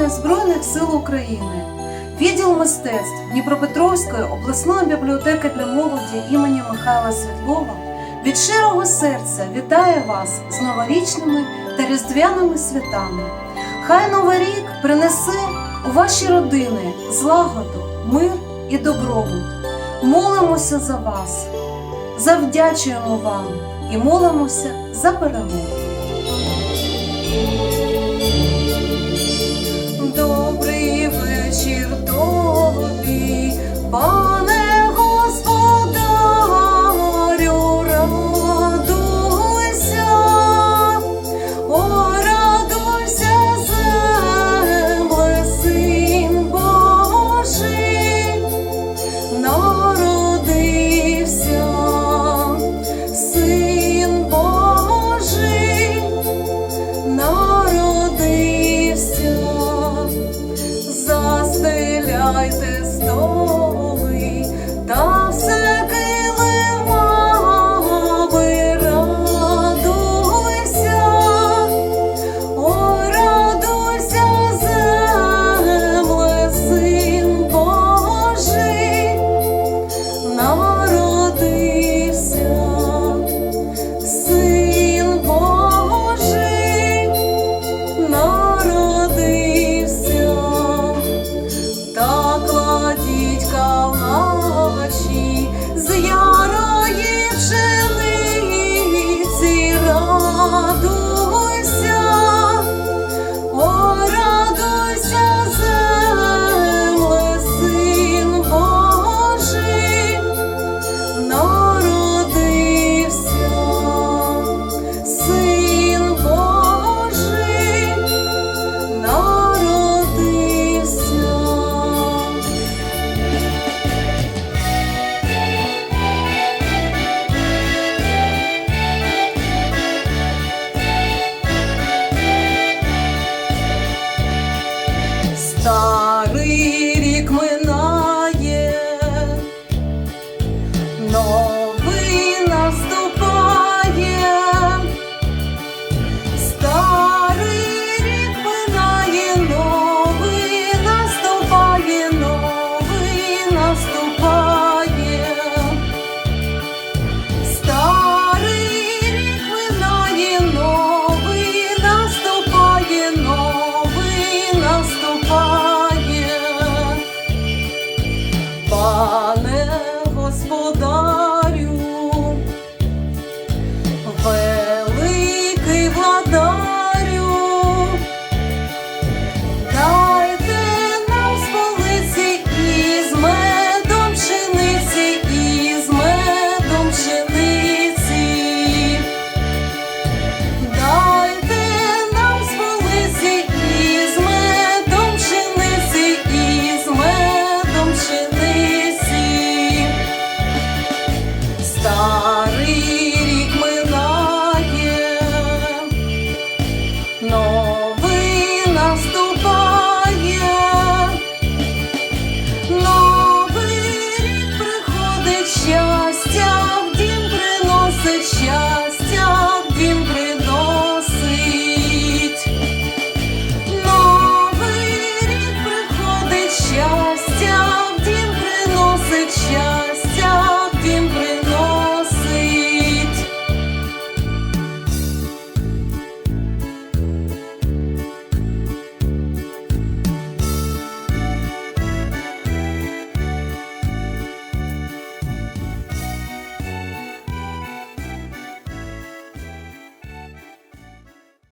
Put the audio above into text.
ветерани Збройних сил України, відділ мистецтв Дніпропетровської обласної бібліотеки для молоді імені Михайла Світлова від щирого серця вітає вас з новорічними та різдвяними святами. Хай новий рік принесе у ваші родини злагоду, мир і добробут. Молимося за вас, завдячуємо вам і молимося за перемогу. when I